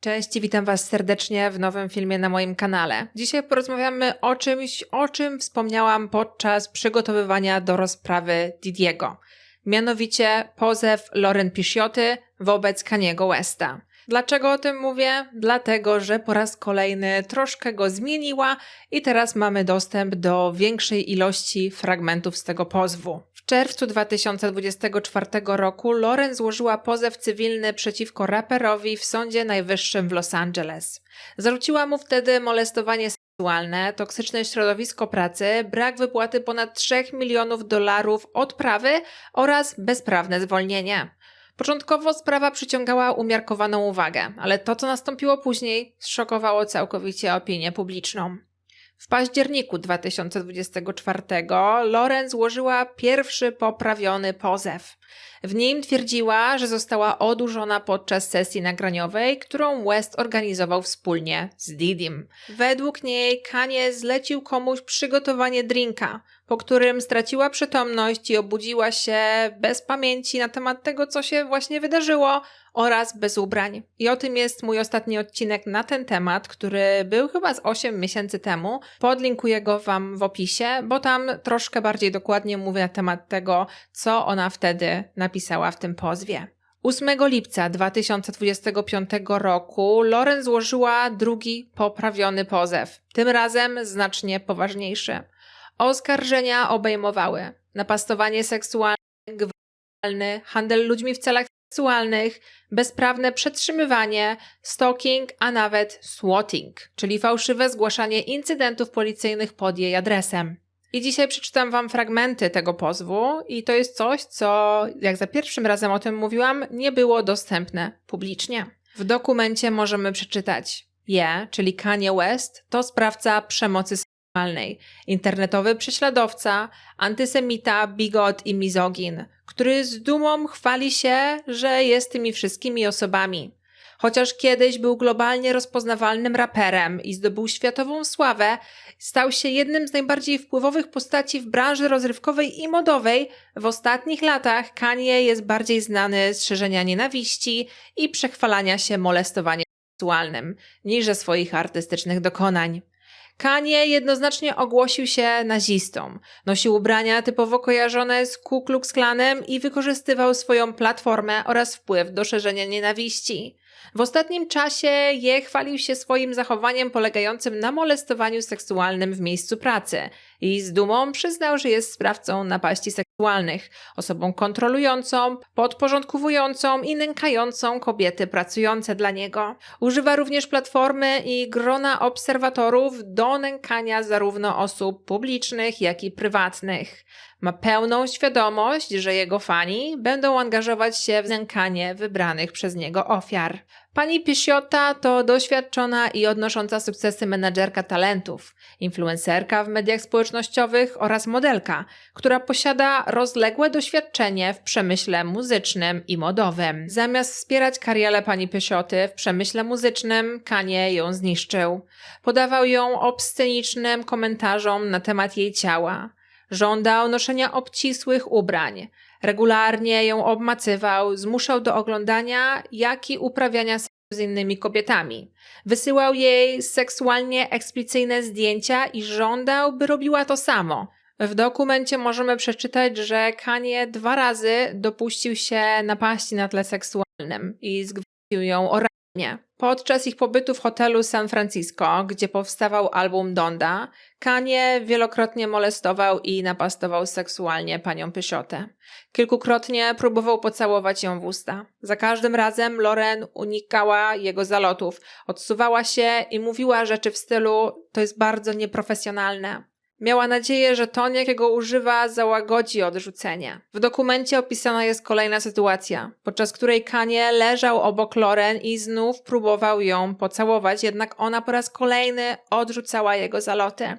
Cześć, witam Was serdecznie w nowym filmie na moim kanale. Dzisiaj porozmawiamy o czymś, o czym wspomniałam podczas przygotowywania do rozprawy Didiego. Mianowicie pozew Lauren Pichioty wobec Kaniego Westa. Dlaczego o tym mówię? Dlatego, że po raz kolejny troszkę go zmieniła i teraz mamy dostęp do większej ilości fragmentów z tego pozwu. Czerwcu 2024 roku Lauren złożyła pozew cywilny przeciwko raperowi w Sądzie Najwyższym w Los Angeles. Zarzuciła mu wtedy molestowanie seksualne, toksyczne środowisko pracy, brak wypłaty ponad 3 milionów dolarów odprawy oraz bezprawne zwolnienie. Początkowo sprawa przyciągała umiarkowaną uwagę, ale to, co nastąpiło później, zszokowało całkowicie opinię publiczną. W październiku 2024 Loren złożyła pierwszy poprawiony pozew. W nim twierdziła, że została odurzona podczas sesji nagraniowej, którą West organizował wspólnie z Didim. Według niej Kanye zlecił komuś przygotowanie drinka, po którym straciła przytomność i obudziła się bez pamięci na temat tego, co się właśnie wydarzyło oraz bez ubrań. I o tym jest mój ostatni odcinek na ten temat, który był chyba z 8 miesięcy temu. Podlinkuję go Wam w opisie, bo tam troszkę bardziej dokładnie mówię na temat tego, co ona wtedy napisała w tym pozwie. 8 lipca 2025 roku Loren złożyła drugi poprawiony pozew, tym razem znacznie poważniejszy. Oskarżenia obejmowały napastowanie seksualne, gwałtowne, handel ludźmi w celach seksualnych, bezprawne przetrzymywanie, stalking, a nawet swatting, czyli fałszywe zgłaszanie incydentów policyjnych pod jej adresem. I dzisiaj przeczytam Wam fragmenty tego pozwu, i to jest coś, co, jak za pierwszym razem o tym mówiłam, nie było dostępne publicznie. W dokumencie możemy przeczytać: Je, czyli Kanye West, to sprawca przemocy seksualnej, internetowy prześladowca, antysemita, bigot i mizogin, który z dumą chwali się, że jest tymi wszystkimi osobami. Chociaż kiedyś był globalnie rozpoznawalnym raperem i zdobył światową sławę, stał się jednym z najbardziej wpływowych postaci w branży rozrywkowej i modowej. W ostatnich latach Kanye jest bardziej znany z szerzenia nienawiści i przechwalania się molestowaniem seksualnym niż ze swoich artystycznych dokonań. Kanye jednoznacznie ogłosił się nazistą. Nosił ubrania typowo kojarzone z Ku Klux Klanem i wykorzystywał swoją platformę oraz wpływ do szerzenia nienawiści. W ostatnim czasie je chwalił się swoim zachowaniem polegającym na molestowaniu seksualnym w miejscu pracy i z dumą przyznał, że jest sprawcą napaści seksualnych, osobą kontrolującą, podporządkowującą i nękającą kobiety pracujące dla niego. Używa również platformy i grona obserwatorów do nękania zarówno osób publicznych, jak i prywatnych. Ma pełną świadomość, że jego fani będą angażować się w nękanie wybranych przez niego ofiar. Pani Pisiota to doświadczona i odnosząca sukcesy menedżerka talentów, influencerka w mediach społecznościowych oraz modelka, która posiada rozległe doświadczenie w przemyśle muzycznym i modowym. Zamiast wspierać karierę pani Pisioty w przemyśle muzycznym, Kanye ją zniszczył. Podawał ją obscenicznym komentarzom na temat jej ciała. Żądał noszenia obcisłych ubrań. Regularnie ją obmacywał, zmuszał do oglądania, jak i uprawiania z innymi kobietami. Wysyłał jej seksualnie eksplicyjne zdjęcia i żądał, by robiła to samo. W dokumencie możemy przeczytać, że Kanye dwa razy dopuścił się napaści na tle seksualnym i zgwałcił ją oralnie. Podczas ich pobytu w hotelu San Francisco, gdzie powstawał album Donda, Kanye wielokrotnie molestował i napastował seksualnie panią Pysiotę. Kilkukrotnie próbował pocałować ją w usta. Za każdym razem Loren unikała jego zalotów, odsuwała się i mówiła rzeczy w stylu to jest bardzo nieprofesjonalne. Miała nadzieję, że ton, jakiego używa, załagodzi odrzucenie. W dokumencie opisana jest kolejna sytuacja, podczas której Kanie leżał obok Loren i znów próbował ją pocałować, jednak ona po raz kolejny odrzucała jego zaloty.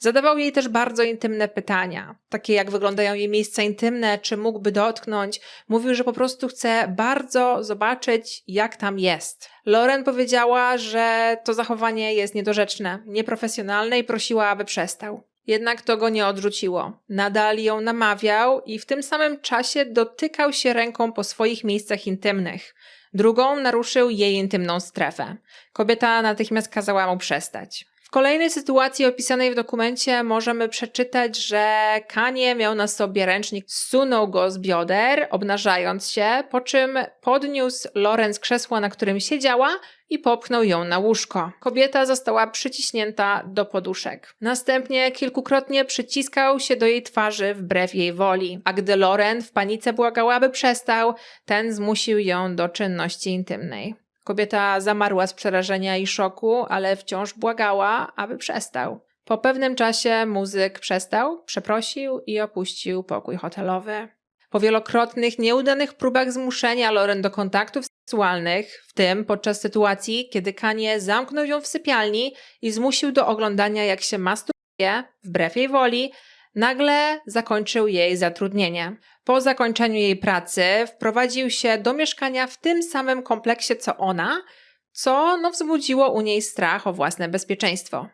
Zadawał jej też bardzo intymne pytania, takie jak wyglądają jej miejsca intymne, czy mógłby dotknąć. Mówił, że po prostu chce bardzo zobaczyć, jak tam jest. Loren powiedziała, że to zachowanie jest niedorzeczne, nieprofesjonalne i prosiła, aby przestał. Jednak to go nie odrzuciło. Nadal ją namawiał i w tym samym czasie dotykał się ręką po swoich miejscach intymnych. Drugą naruszył jej intymną strefę. Kobieta natychmiast kazała mu przestać. Kolejnej sytuacji opisanej w dokumencie możemy przeczytać, że Kanie miał na sobie ręcznik, zsunął go z bioder, obnażając się, po czym podniósł Loren z krzesła, na którym siedziała i popchnął ją na łóżko. Kobieta została przyciśnięta do poduszek. Następnie kilkukrotnie przyciskał się do jej twarzy wbrew jej woli, a gdy Loren w panice błagała, aby przestał, ten zmusił ją do czynności intymnej. Kobieta zamarła z przerażenia i szoku, ale wciąż błagała, aby przestał. Po pewnym czasie muzyk przestał, przeprosił i opuścił pokój hotelowy. Po wielokrotnych, nieudanych próbach zmuszenia Loren do kontaktów seksualnych, w tym podczas sytuacji, kiedy Kanie zamknął ją w sypialni i zmusił do oglądania, jak się masturbuje, wbrew jej woli, nagle zakończył jej zatrudnienie. Po zakończeniu jej pracy wprowadził się do mieszkania w tym samym kompleksie co ona, co no, wzbudziło u niej strach o własne bezpieczeństwo.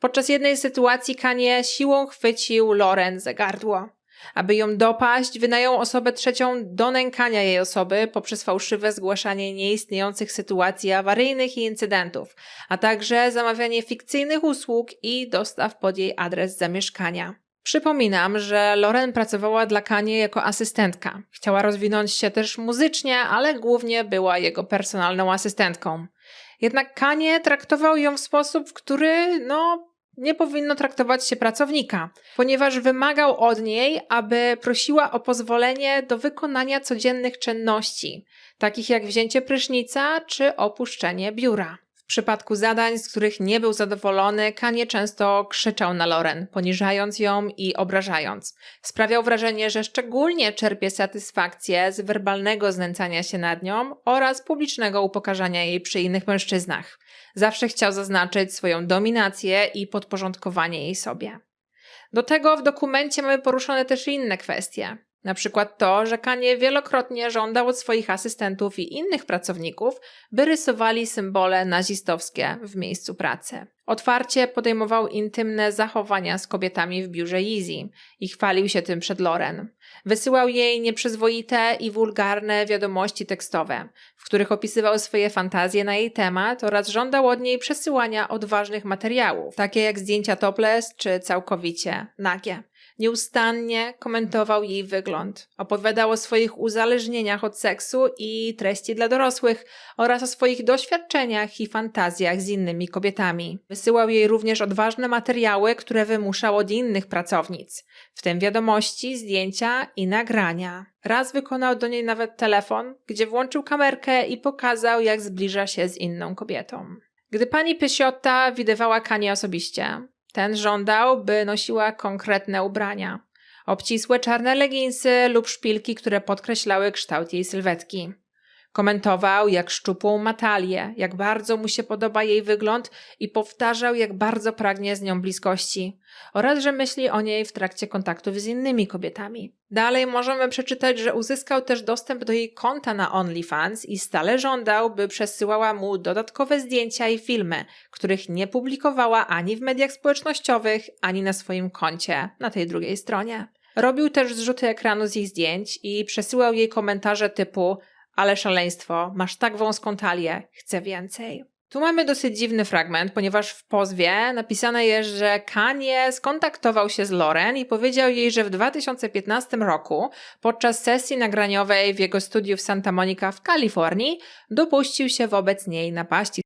Podczas jednej sytuacji Kanie siłą chwycił Loren za gardło. Aby ją dopaść, wynajął osobę trzecią do nękania jej osoby poprzez fałszywe zgłaszanie nieistniejących sytuacji awaryjnych i incydentów, a także zamawianie fikcyjnych usług i dostaw pod jej adres zamieszkania. Przypominam, że Loren pracowała dla Kanie jako asystentka. Chciała rozwinąć się też muzycznie, ale głównie była jego personalną asystentką. Jednak Kanie traktował ją w sposób, w który, no, nie powinno traktować się pracownika, ponieważ wymagał od niej, aby prosiła o pozwolenie do wykonania codziennych czynności, takich jak wzięcie prysznica czy opuszczenie biura. W przypadku zadań, z których nie był zadowolony, Kanie często krzyczał na Loren, poniżając ją i obrażając. Sprawiał wrażenie, że szczególnie czerpie satysfakcję z werbalnego znęcania się nad nią oraz publicznego upokarzania jej przy innych mężczyznach. Zawsze chciał zaznaczyć swoją dominację i podporządkowanie jej sobie. Do tego w dokumencie mamy poruszone też inne kwestie. Na przykład to, że Kanie wielokrotnie żądał od swoich asystentów i innych pracowników, by rysowali symbole nazistowskie w miejscu pracy. Otwarcie podejmował intymne zachowania z kobietami w biurze Easy i chwalił się tym przed Loren. Wysyłał jej nieprzyzwoite i wulgarne wiadomości tekstowe, w których opisywał swoje fantazje na jej temat oraz żądał od niej przesyłania odważnych materiałów, takie jak zdjęcia topless czy całkowicie nagie. Nieustannie komentował jej wygląd, opowiadał o swoich uzależnieniach od seksu i treści dla dorosłych oraz o swoich doświadczeniach i fantazjach z innymi kobietami. Wysyłał jej również odważne materiały, które wymuszał od innych pracownic, w tym wiadomości, zdjęcia i nagrania. Raz wykonał do niej nawet telefon, gdzie włączył kamerkę i pokazał, jak zbliża się z inną kobietą. Gdy pani Pysiotta widywała Kanie osobiście, ten żądał, by nosiła konkretne ubrania. Obcisłe czarne leginsy lub szpilki, które podkreślały kształt jej sylwetki. Komentował, jak szczupłą ma talię, jak bardzo mu się podoba jej wygląd i powtarzał, jak bardzo pragnie z nią bliskości oraz że myśli o niej w trakcie kontaktów z innymi kobietami. Dalej możemy przeczytać, że uzyskał też dostęp do jej konta na OnlyFans i stale żądał, by przesyłała mu dodatkowe zdjęcia i filmy, których nie publikowała ani w mediach społecznościowych, ani na swoim koncie na tej drugiej stronie. Robił też zrzuty ekranu z jej zdjęć i przesyłał jej komentarze typu ale szaleństwo, masz tak wąską talię, chcę więcej. Tu mamy dosyć dziwny fragment, ponieważ w pozwie napisane jest, że Kanye skontaktował się z Loren i powiedział jej, że w 2015 roku, podczas sesji nagraniowej w jego studiu w Santa Monica w Kalifornii, dopuścił się wobec niej napaści.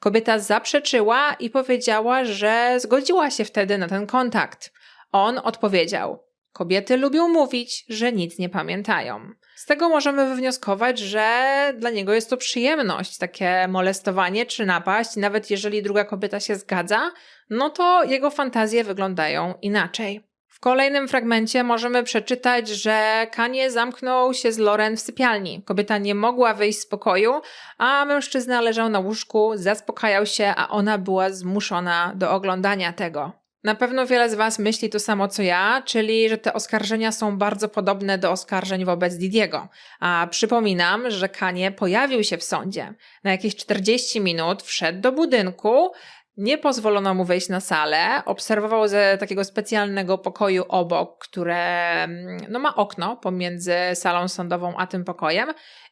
Kobieta zaprzeczyła i powiedziała, że zgodziła się wtedy na ten kontakt. On odpowiedział: Kobiety lubią mówić, że nic nie pamiętają. Z tego możemy wywnioskować, że dla niego jest to przyjemność, takie molestowanie czy napaść, nawet jeżeli druga kobieta się zgadza, no to jego fantazje wyglądają inaczej. W kolejnym fragmencie możemy przeczytać, że Kanie zamknął się z Loren w sypialni. Kobieta nie mogła wyjść z pokoju, a mężczyzna leżał na łóżku, zaspokajał się, a ona była zmuszona do oglądania tego. Na pewno wiele z Was myśli to samo co ja, czyli że te oskarżenia są bardzo podobne do oskarżeń wobec Didiego. A przypominam, że Kanie pojawił się w sądzie. Na jakieś 40 minut wszedł do budynku Nie pozwolono mu wejść na salę. Obserwował ze takiego specjalnego pokoju obok, które mm, no, ma okno pomiędzy salą sądową a tym pokojem.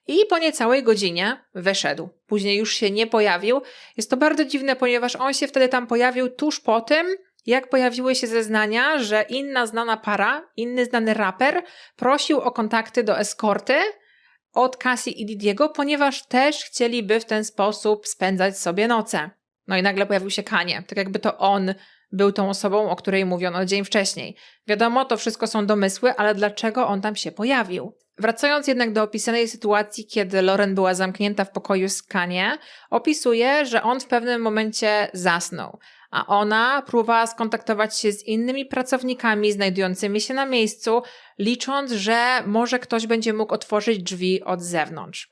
I po niecałej godzinie wyszedł. Później już się nie pojawił. Jest to bardzo dziwne, ponieważ on się wtedy tam pojawił tuż po tym, jak pojawiły się zeznania, że inna znana para, inny znany raper prosił o kontakty do eskorty od Cassie i Didiego, ponieważ też chcieliby w ten sposób spędzać sobie noce. No i nagle pojawił się Kanie, tak jakby to on był tą osobą, o której mówiono dzień wcześniej. Wiadomo, to wszystko są domysły, ale dlaczego on tam się pojawił? Wracając jednak do opisanej sytuacji, kiedy Loren była zamknięta w pokoju z Kanie, opisuje, że on w pewnym momencie zasnął, a ona próbowała skontaktować się z innymi pracownikami znajdującymi się na miejscu, licząc, że może ktoś będzie mógł otworzyć drzwi od zewnątrz.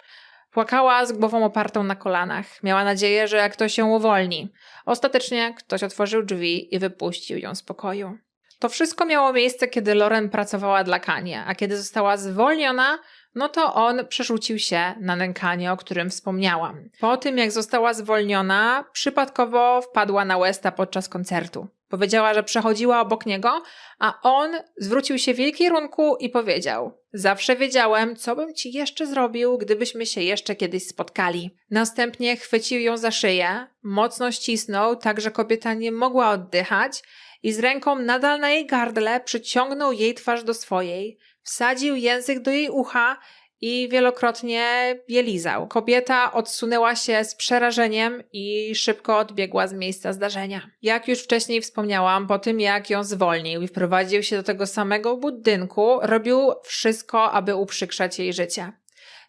Płakała z głową opartą na kolanach. Miała nadzieję, że ktoś ją uwolni. Ostatecznie ktoś otworzył drzwi i wypuścił ją z pokoju. To wszystko miało miejsce, kiedy Loren pracowała dla Kanie, a kiedy została zwolniona, no to on przerzucił się na nękanie, o którym wspomniałam. Po tym, jak została zwolniona, przypadkowo wpadła na Westa podczas koncertu. Powiedziała, że przechodziła obok niego, a on zwrócił się w jej kierunku i powiedział: Zawsze wiedziałem, co bym ci jeszcze zrobił, gdybyśmy się jeszcze kiedyś spotkali. Następnie chwycił ją za szyję, mocno ścisnął, tak że kobieta nie mogła oddychać, i z ręką nadal na jej gardle przyciągnął jej twarz do swojej, wsadził język do jej ucha i wielokrotnie je lizał. Kobieta odsunęła się z przerażeniem i szybko odbiegła z miejsca zdarzenia. Jak już wcześniej wspomniałam, po tym jak ją zwolnił i wprowadził się do tego samego budynku, robił wszystko, aby uprzykrzać jej życie.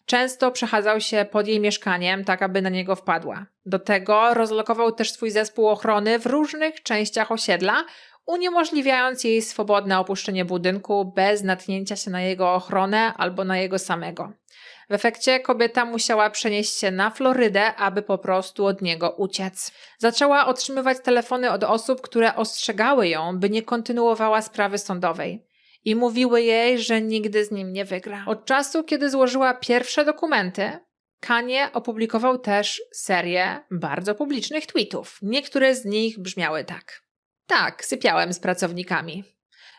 Często przechadzał się pod jej mieszkaniem, tak aby na niego wpadła. Do tego rozlokował też swój zespół ochrony w różnych częściach osiedla, uniemożliwiając jej swobodne opuszczenie budynku bez natknięcia się na jego ochronę albo na jego samego. W efekcie kobieta musiała przenieść się na Florydę, aby po prostu od niego uciec. Zaczęła otrzymywać telefony od osób, które ostrzegały ją, by nie kontynuowała sprawy sądowej. I mówiły jej, że nigdy z nim nie wygra. Od czasu, kiedy złożyła pierwsze dokumenty, Kanye opublikował też serię bardzo publicznych tweetów. Niektóre z nich brzmiały tak. Tak, sypiałem z pracownikami.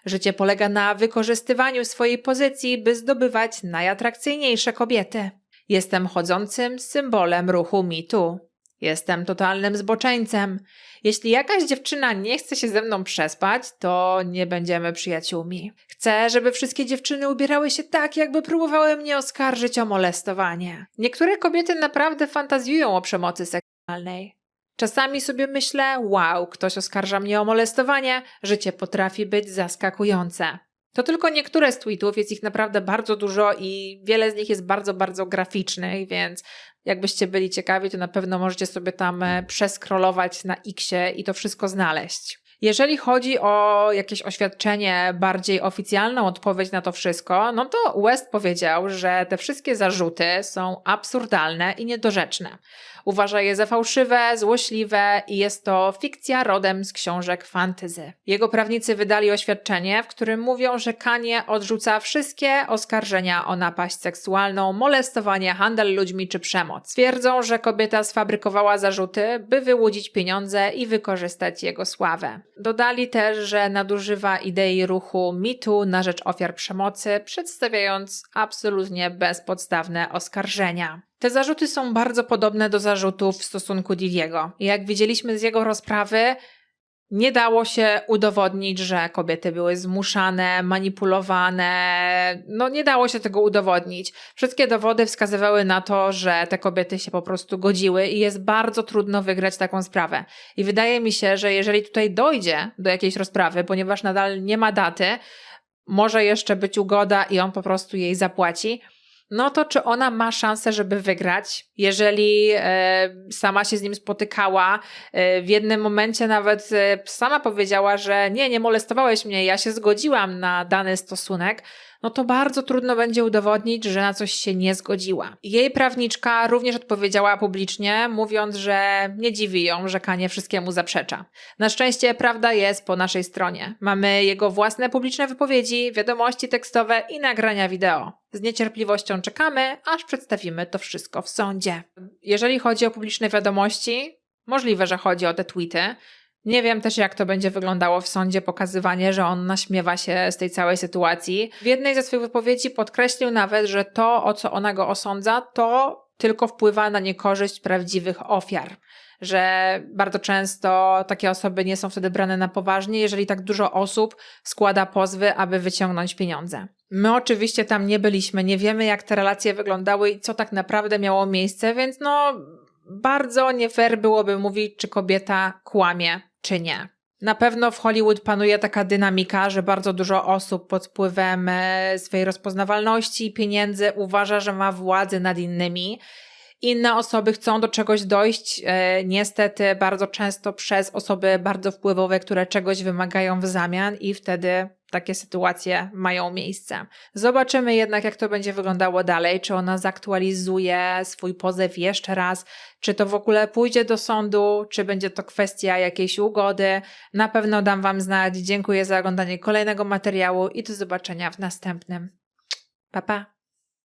Życie polega na wykorzystywaniu swojej pozycji, by zdobywać najatrakcyjniejsze kobiety. Jestem chodzącym symbolem ruchu mitu. Jestem totalnym zboczeńcem. Jeśli jakaś dziewczyna nie chce się ze mną przespać, to nie będziemy przyjaciółmi. Chcę, żeby wszystkie dziewczyny ubierały się tak, jakby próbowały mnie oskarżyć o molestowanie. Niektóre kobiety naprawdę fantazjują o przemocy seksualnej. Czasami sobie myślę, wow, ktoś oskarża mnie o molestowanie, życie potrafi być zaskakujące. To tylko niektóre z tweetów, jest ich naprawdę bardzo dużo i wiele z nich jest bardzo, bardzo graficznych, więc jakbyście byli ciekawi, to na pewno możecie sobie tam e, przeskrolować na Xie i to wszystko znaleźć. Jeżeli chodzi o jakieś oświadczenie, bardziej oficjalną odpowiedź na to wszystko, no to West powiedział, że te wszystkie zarzuty są absurdalne i niedorzeczne. Uważa je za fałszywe, złośliwe i jest to fikcja rodem z książek fantyzy. Jego prawnicy wydali oświadczenie, w którym mówią, że Kanie odrzuca wszystkie oskarżenia o napaść seksualną, molestowanie, handel ludźmi czy przemoc. Twierdzą, że kobieta sfabrykowała zarzuty, by wyłudzić pieniądze i wykorzystać jego sławę. Dodali też, że nadużywa idei ruchu mitu na rzecz ofiar przemocy, przedstawiając absolutnie bezpodstawne oskarżenia. Te zarzuty są bardzo podobne do zarzutów w stosunku Didiego. Jak widzieliśmy z jego rozprawy, nie dało się udowodnić, że kobiety były zmuszane, manipulowane. No, nie dało się tego udowodnić. Wszystkie dowody wskazywały na to, że te kobiety się po prostu godziły i jest bardzo trudno wygrać taką sprawę. I wydaje mi się, że jeżeli tutaj dojdzie do jakiejś rozprawy, ponieważ nadal nie ma daty, może jeszcze być ugoda i on po prostu jej zapłaci no to czy ona ma szansę, żeby wygrać, jeżeli e, sama się z nim spotykała, e, w jednym momencie nawet e, sama powiedziała, że nie, nie molestowałeś mnie, ja się zgodziłam na dany stosunek, no to bardzo trudno będzie udowodnić, że na coś się nie zgodziła. Jej prawniczka również odpowiedziała publicznie, mówiąc, że nie dziwi ją, że Kanie wszystkiemu zaprzecza. Na szczęście prawda jest po naszej stronie. Mamy jego własne publiczne wypowiedzi, wiadomości tekstowe i nagrania wideo. Z niecierpliwością czekamy, aż przedstawimy to wszystko w sądzie. Jeżeli chodzi o publiczne wiadomości, Możliwe, że chodzi o te tweety. Nie wiem też, jak to będzie wyglądało w sądzie, pokazywanie, że on naśmiewa się z tej całej sytuacji. W jednej ze swych wypowiedzi podkreślił nawet, że to, o co ona go osądza, to tylko wpływa na niekorzyść prawdziwych ofiar. Że bardzo często takie osoby nie są wtedy brane na poważnie, jeżeli tak dużo osób składa pozwy, aby wyciągnąć pieniądze. My oczywiście tam nie byliśmy, nie wiemy, jak te relacje wyglądały i co tak naprawdę miało miejsce, więc no bardzo nie fair byłoby mówić, czy kobieta kłamie, czy nie. Na pewno w Hollywood panuje taka dynamika, że bardzo dużo osób pod wpływem e, swojej rozpoznawalności i pieniędzy uważa, że ma władzę nad innymi. Inne osoby chcą do czegoś dojść, e, niestety bardzo często przez osoby bardzo wpływowe, które czegoś wymagają w zamian, i wtedy takie sytuacje mają miejsce. Zobaczymy jednak, jak to będzie wyglądało dalej, czy ona zaktualizuje swój pozew jeszcze raz, czy to w ogóle pójdzie do sądu, czy będzie to kwestia jakiejś ugody. Na pewno dam Wam znać. Dziękuję za oglądanie kolejnego materiału i do zobaczenia w następnym. Pa, pa!